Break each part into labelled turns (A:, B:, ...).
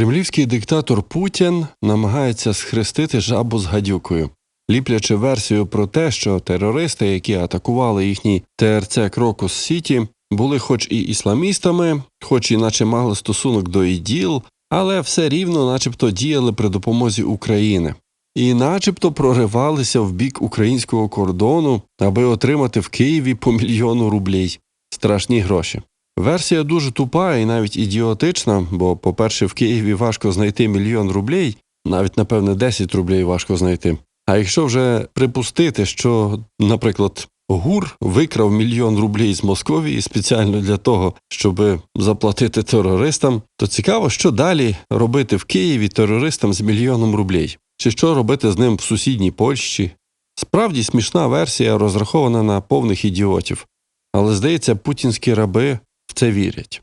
A: Кремлівський диктатор Путін намагається схрестити жабу з гадюкою, ліплячи версію про те, що терористи, які атакували їхній ТРЦ Крокус Сіті, були хоч і ісламістами, хоч і наче мали стосунок до іділ, але все рівно, начебто, діяли при допомозі України. І начебто проривалися в бік українського кордону, аби отримати в Києві по мільйону рублей. Страшні гроші. Версія дуже тупа і навіть ідіотична, бо, по-перше, в Києві важко знайти мільйон рублей, навіть, напевне, 10 рублей важко знайти. А якщо вже припустити, що, наприклад, ГУР викрав мільйон рублей з Московії спеціально для того, щоб заплатити терористам, то цікаво, що далі робити в Києві терористам з мільйоном рублей, чи що робити з ним в сусідній Польщі. Справді смішна версія розрахована на повних ідіотів, але здається, путінські раби в це вірять.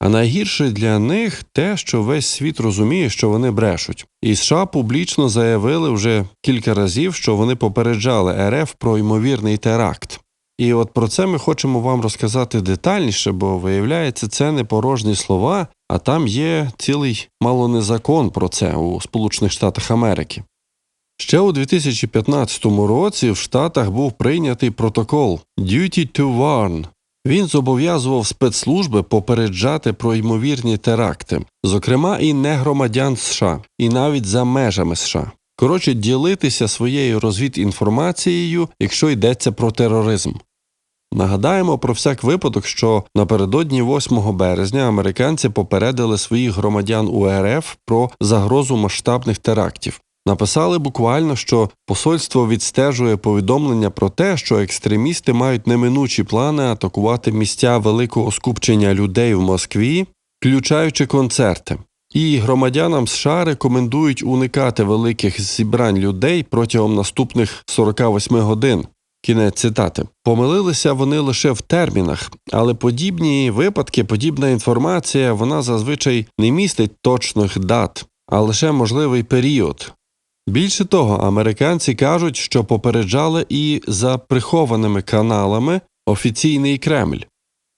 A: А найгірше для них те, що весь світ розуміє, що вони брешуть. І США публічно заявили вже кілька разів, що вони попереджали РФ про ймовірний теракт. І от про це ми хочемо вам розказати детальніше, бо виявляється, це не порожні слова, а там є цілий мало не закон про це у Сполучених Штатах Америки. Ще у 2015 році в Штатах був прийнятий протокол Duty to Warn. Він зобов'язував спецслужби попереджати про ймовірні теракти, зокрема і не громадян США, і навіть за межами США. Коротше, ділитися своєю розвідінформацією, якщо йдеться про тероризм. Нагадаємо про всяк випадок, що напередодні 8 березня американці попередили своїх громадян УРФ про загрозу масштабних терактів. Написали буквально, що посольство відстежує повідомлення про те, що екстремісти мають неминучі плани атакувати місця великого скупчення людей в Москві, включаючи концерти. І громадянам США рекомендують уникати великих зібрань людей протягом наступних 48 годин. Кінець цитати. Помилилися вони лише в термінах, але подібні випадки, подібна інформація, вона зазвичай не містить точних дат, а лише можливий період. Більше того, американці кажуть, що попереджали і за прихованими каналами офіційний Кремль.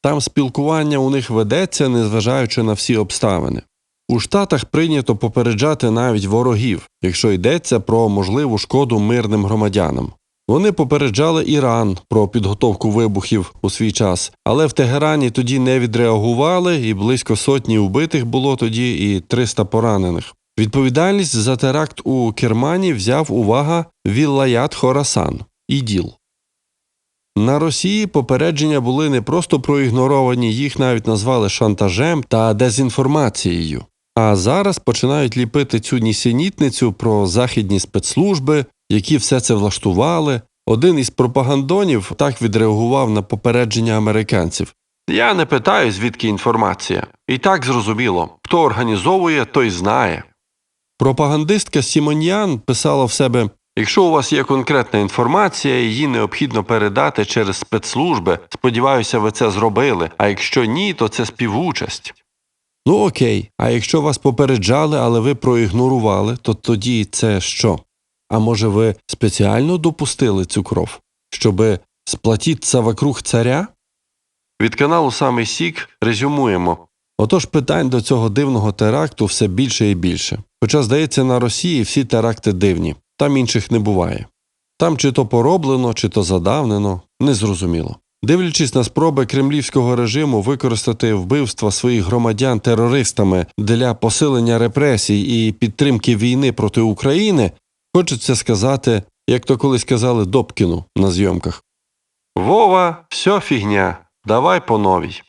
A: Там спілкування у них ведеться, незважаючи на всі обставини. У Штатах прийнято попереджати навіть ворогів, якщо йдеться про можливу шкоду мирним громадянам. Вони попереджали Іран про підготовку вибухів у свій час, але в Тегерані тоді не відреагували, і близько сотні вбитих було тоді і 300 поранених. Відповідальність за теракт у Кермані взяв увага Віллаят Хорасан іділ. На Росії попередження були не просто проігноровані, їх навіть назвали шантажем та дезінформацією. А зараз починають ліпити цю нісенітницю про західні спецслужби, які все це влаштували. Один із пропагандонів так відреагував на попередження американців. Я не питаю, звідки інформація. І так зрозуміло, хто організовує, той знає. Пропагандистка Сімоньян писала в себе: якщо у вас є конкретна інформація, її необхідно передати через спецслужби. Сподіваюся, ви це зробили. А якщо ні, то це співучасть. Ну окей, а якщо вас попереджали, але ви проігнорували, то тоді це що? А може, ви спеціально допустили цю кров, щоби сплатіться вокруг царя? Від каналу Самий Сік резюмуємо. Отож питань до цього дивного теракту все більше і більше. Хоча, здається, на Росії всі теракти дивні, там інших не буває. Там чи то пороблено, чи то задавнено, незрозуміло. Дивлячись на спроби кремлівського режиму використати вбивства своїх громадян терористами для посилення репресій і підтримки війни проти України, хочеться сказати, як то колись казали Добкіну на зйомках. Вова, все фігня, давай по новій.